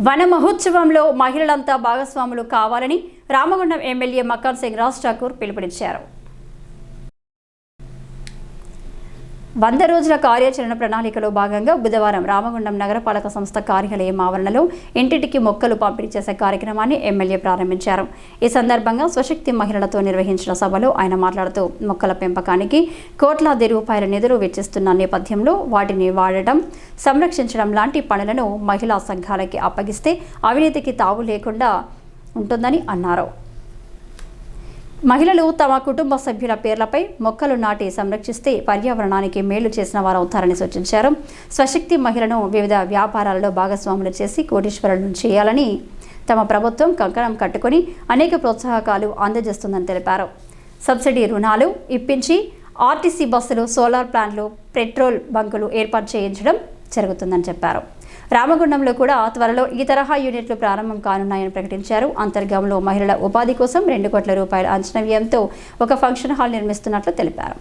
వన మహోత్సవంలో మహిళలంతా భాగస్వాములు కావాలని రామగుండం ఎమ్మెల్యే మకాన్ సింగ్ రాజ్ ఠాకూర్ పిలుపునిచ్చారు. వంద రోజుల కార్యాచరణ ప్రణాళికలో భాగంగా బుధవారం రామగుండం నగరపాలక సంస్థ కార్యాలయం ఆవరణలో ఇంటింటికి మొక్కలు పంపిణీ చేసే కార్యక్రమాన్ని ఎమ్మెల్యే ప్రారంభించారు. ఈ సందర్భంగా స్వశక్తి మహిళలతో నిర్వహించిన సభలో ఆయన మాట్లాడుతూ మొక్కల పెంపకానికి కోట్లాది రూపాయల నిధులు వెచ్చిస్తున్న నేపథ్యంలో వాటిని వాడటం సంరక్షించడం లాంటి పనులను మహిళా సంఘాలకి అప్పగిస్తే అవినీతికి తావు లేకుండా ఉంటుందని అన్నారు. మహిళలు తమ కుటుంబ సభ్యుల పేర్లపై మొక్కలు నాటి సంరక్షిస్తే పర్యావరణానికి మేలు చేసిన వారవుతారని సూచించారు. స్వశక్తి మహిళను వివిధ వ్యాపారాలలో భాగస్వాములు చేసి కోటీశ్వరులను చేయాలని తమ ప్రభుత్వం కంకణం కట్టుకొని అనేక ప్రోత్సాహకాలు అందజేస్తుందని తెలిపారు. సబ్సిడీ రుణాలు ఇప్పించి ఆర్టీసీ బస్సులు సోలార్ ప్లాంట్లు పెట్రోల్ బంకులు ఏర్పాటు చేయించడం జరుగుతుందని చెప్పారు. రామగుండంలో కూడా త్వరలో ఈ తరహా యూనిట్లు ప్రారంభం కానున్నాయని ప్రకటించారు. అంతర్గంలో మహిళల ఉపాధి కోసం రెండు కోట్ల రూపాయల అంచనా వ్యయంతో ఒక ఫంక్షన్ హాల్ నిర్మిస్తున్నట్లు తెలిపారు.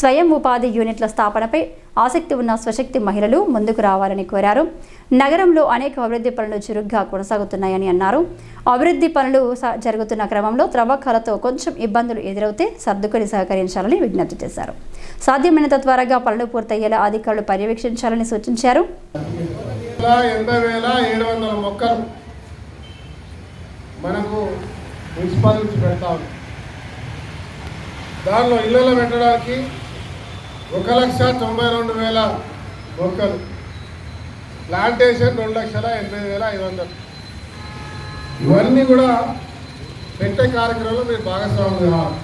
స్వయం ఉపాధి యూనిట్ల స్థాపనపై ఆసక్తి ఉన్న స్వశక్తి మహిళలు ముందుకు రావాలని కోరారు. నగరంలో అనేక అభివృద్ధి పనులు చురుగ్గా కొనసాగుతున్నాయని అన్నారు. అభివృద్ధి పనులు జరుగుతున్న క్రమంలో త్రవ్వకాలతో కొంచెం ఇబ్బందులు ఎదురవుతే సర్దుకొని సహకరించాలని విజ్ఞప్తి చేశారు. సాధ్యమైనంత త్వరగా పనులు పూర్తయ్యేలా అధికారులు పర్యవేక్షించాలని సూచించారు. ఎనభై వేల ఏడు వందల మొక్కలు మనకు మున్సిపల్ నుంచి పెడతా ఉంది దానిలో ఇళ్ళలో పెట్టడానికి ఒక లక్ష తొంభై రెండు వేల మొక్కలు. ప్లాంటేషన్ రెండు లక్షల ఎనభై వేల ఐదు వందలు. ఇవన్నీ కూడా పెట్టే కార్యక్రమంలో మీరు భాగస్వాములు కావాలి.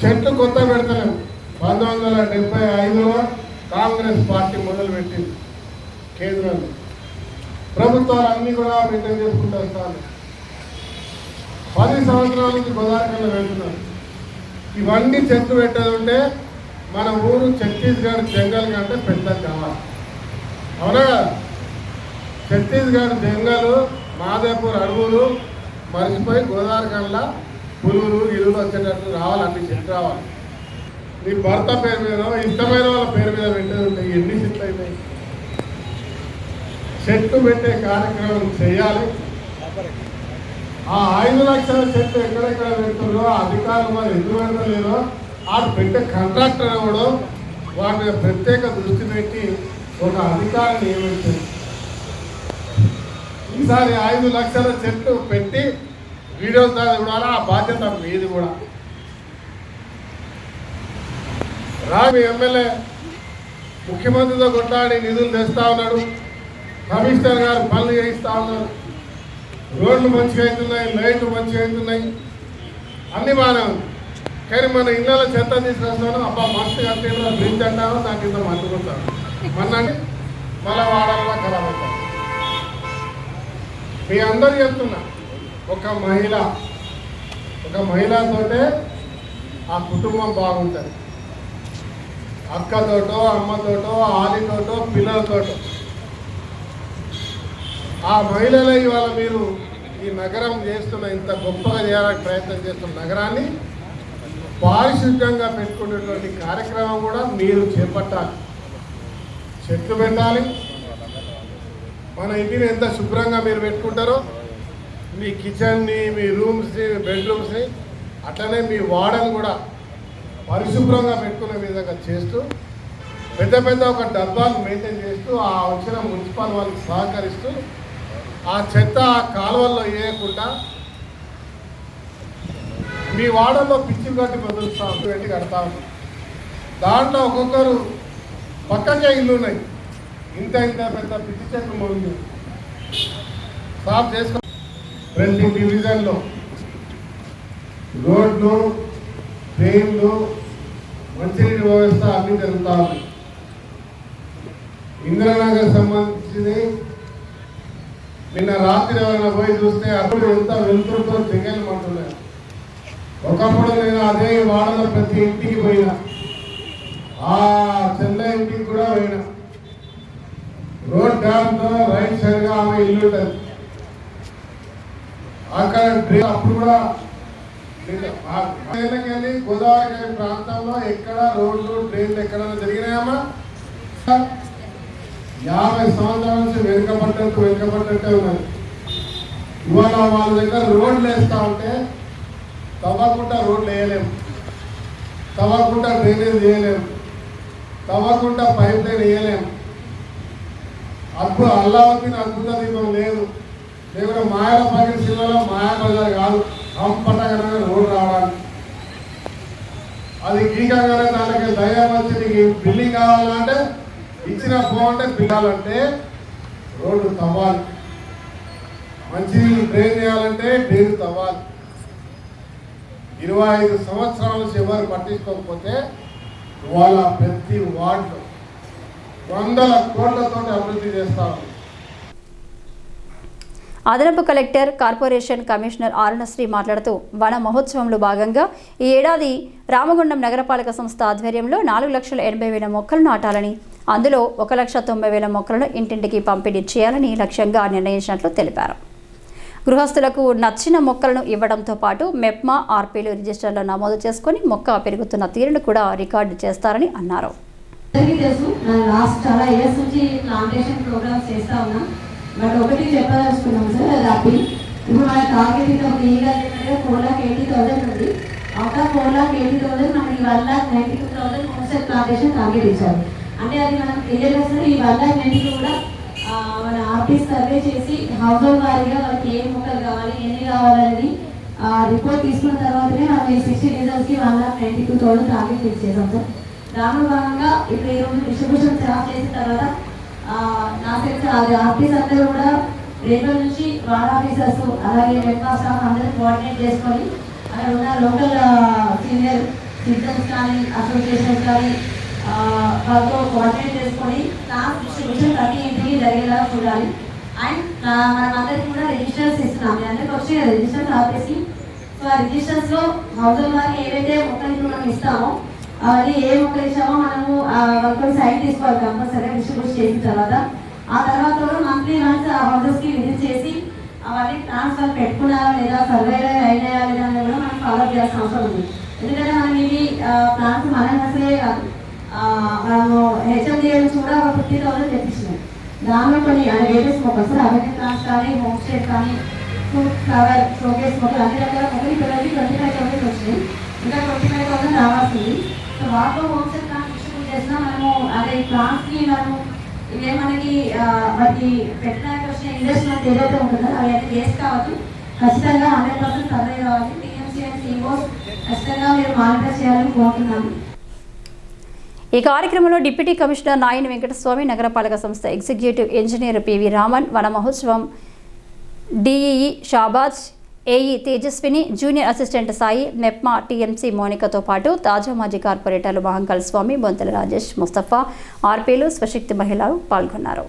చెట్లు కొత్త పెడతలేము పంతొమ్మిది వందల డెబ్బై ఐదులో కాంగ్రెస్ పార్టీ మొదలుపెట్టింది కేంద్రంలో ప్రభుత్వాలు అన్నీ కూడా రిటర్న్ చేసుకుంటూ వస్తాను పది సంవత్సరాల నుంచి గోదావరిలో వెళ్తున్నారు. ఇవన్నీ చెట్లు పెట్టాలంటే మన ఊరు ఛత్తీస్గఢ్ జంగల్ కంటే పెద్ద కావాలి అవునా? ఛత్తీస్గఢ్ జంగల్ మాదేపూర్ అడవులు మరిచిపోయి గోదావరి కండ్ల పులువులు ఇల్లులు వచ్చేటట్లు రావాలి అన్ని చెట్లు రావాలి. నీ భర్త పేరు మీద ఇష్టమైన వాళ్ళ పేరు మీద పెట్టేది ఉంటాయి ఎన్ని చెట్లు అవుతాయి చెట్టు పెట్టే కార్యక్రమం చేయాలి. ఆ ఐదు లక్షల చెట్లు ఎక్కడెక్కడ పెడుతుందో ఆ అధికారులు మరి ఎందుకు పెడతలేదో ఆ పెట్టే కాంట్రాక్టర్ ఎవడో వాటి మీద ప్రత్యేక దృష్టి పెట్టి ఒక అధికారిని నియమించారు. ఈసారి ఐదు లక్షల చెట్లు పెట్టి వీడియోస్ చూడాలి ఆ బాధ్యత మీది కూడా. రామి ఎమ్మెల్యే ముఖ్యమంత్రితో కొట్లాడి నిధులు తెస్తా ఉన్నాడు. కమిషనర్ గారు పనులు చేయిస్తా ఉన్నారు. రోడ్లు మంచిగా అవుతున్నాయి లైట్లు మంచిగా అవుతున్నాయి. అన్నీ బాగానే ఉంది. కానీ మన ఇళ్ళలో చెత్త తీసుకొస్తాను. అబ్బా మస్తు కట్టేలా బ్రిడ్జ్ అంటాను దాని కింద మట్టుకుంటాను మొన్న అంటే మళ్ళా వాడాలా ఖరాబ్ అవుతాను మీ అందరు చెప్తున్నా ఒక మహిళ ఒక మహిళతోటే ఆ కుటుంబం బాగుంటుంది. అక్కతోటో అమ్మతోటో ఆలితోటో పిల్లలతోటో. ఆ మహిళల ఇవాళ మీరు ఈ నగరం చేస్తున్న ఇంత గొప్పగా చేయాలని ప్రయత్నం చేస్తున్న నగరాన్ని పారిశుద్ధ్యంగా పెట్టుకునేటువంటి కార్యక్రమం కూడా మీరు చేపట్టాలి. చెట్లు పెట్టాలి. మన ఇంటిని ఎంత శుభ్రంగా మీరు పెట్టుకుంటారో మీ కిచెన్ని మీ రూమ్స్ని బెడ్రూమ్స్ని అట్లనే మీ వాడని కూడా పరిశుభ్రంగా పెట్టుకునే విధంగా చేస్తూ పెద్ద పెద్ద ఒక డబ్బాలు మెయింటైన్ చేస్తూ ఆ వచ్చిన మున్సిపల్ వాళ్ళకి సహకరిస్తూ ఆ చెత్త ఆ కాలువల్లో వేయకుండా మీ వాడల్లో పిచ్చి కట్టి బదులుస్తా పెట్టి కడతా ఉన్నాం. దాంట్లో ఒక్కొక్కరు పక్కకే ఇల్లు ఉన్నాయి. ఇంత ఇంత పెద్ద పిచ్చి చెట్లు ఉంది సాఫ్ చేసుకో ప్రతి డివిజన్లో. రోడ్లు ట్రైన్లు మంచినీటి వ్యవస్థ అన్ని జరుగుతూ ఉన్నాయి ఇందిరానగర్ సంబంధించింది. నిన్న రాత్రి ఎవరైనా పోయి చూస్తే అప్పుడు ఎంత వెలుతురుతో దిగలమంటున్నారు ఒకప్పుడు నేను అదే వాడలో ప్రతి ఇంటికి పోయినా. ఆ చెల్ల ఇంటికి కూడా పోయినా. రోడ్ డ్యామ్తో రైట్ సైడ్గా ఆమె ఇల్లు ఉంటుంది. అక్కడ అప్పుడు కూడా వెళ్ళి గోదావరి ప్రాంతంలో ఎక్కడ రోడ్లు ట్రైన్లు ఎక్కడైనా జరిగినాయమ్మా? యాభై సంవత్సరాల నుంచి వెనుకబడ్డట్టు వెనుకబడ్డట్టే ఉన్నది. ఇవాళ వాళ్ళ దగ్గర రోడ్లు వేస్తా ఉంటే తవ్వకుండా రోడ్లు వేయలేము. తవ్వకుండా డ్రైనేజ్ చేయలేము తవ్వకుండా పైప్ లైన్ వేయలేము. అద్భుత అల్లావతిని అద్భుత దీపం లేదు. దేవుడు మాయల పగిన సినిమాలో మాయా ప్రజలు కాదు. అంపట రోడ్డు రావడానికి అది దానికి దయ వచ్చి నీకు బిల్డింగ్ కావాలంటే ఇచ్చిన బాగుంటే పిల్లాలంటే రోడ్డు తవ్వాలి. మంచినీళ్ళు డ్రైన్ చేయాలంటే డ్రైన్ తవ్వాలి. ఇరవై ఐదు సంవత్సరాల నుంచి ఎవరు పట్టించుకోకపోతే వాళ్ళ ప్రతి వార్డు వందల కోట్లతో అభివృద్ధి చేస్తారు అదనపు కలెక్టర్ కార్పొరేషన్ కమిషనర్ ఆరుణశ్రీ మాట్లాడుతూ వన మహోత్సవంలో భాగంగా ఈ ఏడాది రామగుండం నగరపాలక సంస్థ ఆధ్వర్యంలో నాలుగు లక్షల ఎనభై వేల మొక్కలు నాటాలని అందులో ఒక లక్ష తొంభై వేల మొక్కలను ఇంటింటికి పంపిణీ చేయాలని లక్ష్యంగా నిర్ణయించినట్లు తెలిపారు. గృహస్థులకు నచ్చిన మొక్కలను ఇవ్వడంతో పాటు మెప్మా ఆర్పీలు రిజిస్టర్లో నమోదు చేసుకొని మొక్క పెరుగుతున్న తీరును కూడా రికార్డు చేస్తారని అన్నారు. తెలుసు లాస్ట్ చాలా ఇయర్స్ నుంచి ప్లాంటేషన్ ప్రోగ్రామ్స్ చేస్తా ఉన్నాం. బట్ ఒకటి చెప్పదలుచుకున్నాం సార్ అది అప్పి ఇప్పుడు మన టార్గెట్ ఒక ఈ గంటగా ఫోర్ లాక్ ఎయిటీ థౌసండ్ ఉంది. Out of four lakh eighty thousand మనకి one lakh ninety two thousand wholesale plantation target ఇచ్చారు. అంటే అది మనం క్లియర్గా సార్ ఈ వన్ లాక్ నైంటీ కూడా మన ఆర్టిస్ట్ సర్వే చేసి హౌస్ హోల్డ్ వారీగా వాళ్ళకి ఏ మొక్కలు కావాలి ఎన్ని కావాలని రిపోర్ట్ తీసుకున్న తర్వాతనే మనం ఈ సిక్స్టీ కి one lakh ninety two thousand target fix చేసాం సార్. దానిలో భాగంగా ఇప్పుడు ఈ రోజు డిస్ట్రిబ్యూషన్ స్టార్ట్ చేసిన తర్వాత ఆ, ఆఫీస్ అందరూ కూడా రేపు నుంచి వార్డ్ ఆఫీసర్స్ అలాగే రెడ్ స్టాఫ్ అందరూ కోఆర్డినేట్ చేసుకొని అక్కడ ఉన్న లోకల్ సీనియర్ సిటిజన్స్ కానీ అసోసియేషన్స్ కానీ వాళ్ళతో కోఆర్డినేట్ చేసుకొని క్లాస్ డిస్ట్రిబ్యూషన్ ప్రతి ఇంటికి జరిగేలా చూడాలి. అండ్ మనం అందరికీ కూడా రిజిస్టర్స్ ఇస్తున్నాం. మీ అందరికి వచ్చి రిజిస్టర్స్ ఆపేసి సో ఆ రిజిస్టర్స్లో హౌజల్ వారికి ఏవైతే మొక్కలకి మనం ఇస్తామో అవన్నీ ఏ మొక్కలు ఇచ్చామో మనము ఆ వాళ్ళతో సైన్ తీసుకోవాలి కంపల్సరీ డిస్ట్రిబ్యూట్ చేసిన తర్వాత. ఆ తర్వాత కూడా మంత్లీ వన్స్ ఆ హౌసెస్ విజిట్ చేసి అవన్నీ ట్రాన్స్ఫర్ పెట్టుకున్నారా లేదా సర్వే అయినాయా లేదా అనేది కూడా మనం ఫాలో చేయాల్సిన అవసరం ఉంది. ఎందుకంటే మనం ఇది ప్లాన్స్ మనం అసలే కాదు మనము హెచ్ఎండిఏ నుంచి కూడా ఒక ఫిఫ్టీ థౌసండ్ తెప్పించినాం దానిలో కొన్ని వేరియస్ మొక్కలు సార్ అవన్నీ ప్లాన్స్ కానీ హోమ్ స్టే కానీ ఫ్రూట్ ఫ్లవర్ షోకేస్ మొక్కలు అన్ని రకాల మొక్కలు ఇప్పటివరకు ట్వంటీ ఫైవ్ థౌసండ్ వచ్చినాయి. ఇంకా ట్వంటీ ఫైవ్ థౌసండ్ రావాల్సింది. సో వాటిలో హోమ్ స్టే కానీ చేసినా మనము అదే ప్లాంట్స్కి మనము ఇవే మనకి ఆ, పెట్టడానికి వచ్చిన ఇన్వెస్ట్మెంట్ ఏదైతే ఉంటుందో అవి అన్ని వేస్ట్ కావచ్చు ఖచ్చితంగా హండ్రెడ్ పర్సెంట్ సర్వే కావాలి. టీఎంసీ అండ్ ఖచ్చితంగా మీరు మానిటర్ చేయాలని కోరుతున్నాను ఈ కార్యక్రమంలో డిప్యూటీ కమిషనర్ నాయని వెంకటస్వామి నగరపాలక సంస్థ executive engineer PV Raman Vana Mahotsavam DEE Shahbaz AE Tejaswini junior assistant Sai MEPMA TMC మోనికతో పాటు తాజా మాజీ కార్పొరేటర్లు మహంకల్ స్వామి బొంతల రాజేష్ ముస్తఫా ఆర్పీలు స్వశక్తి మహిళలు పాల్గొన్నారు.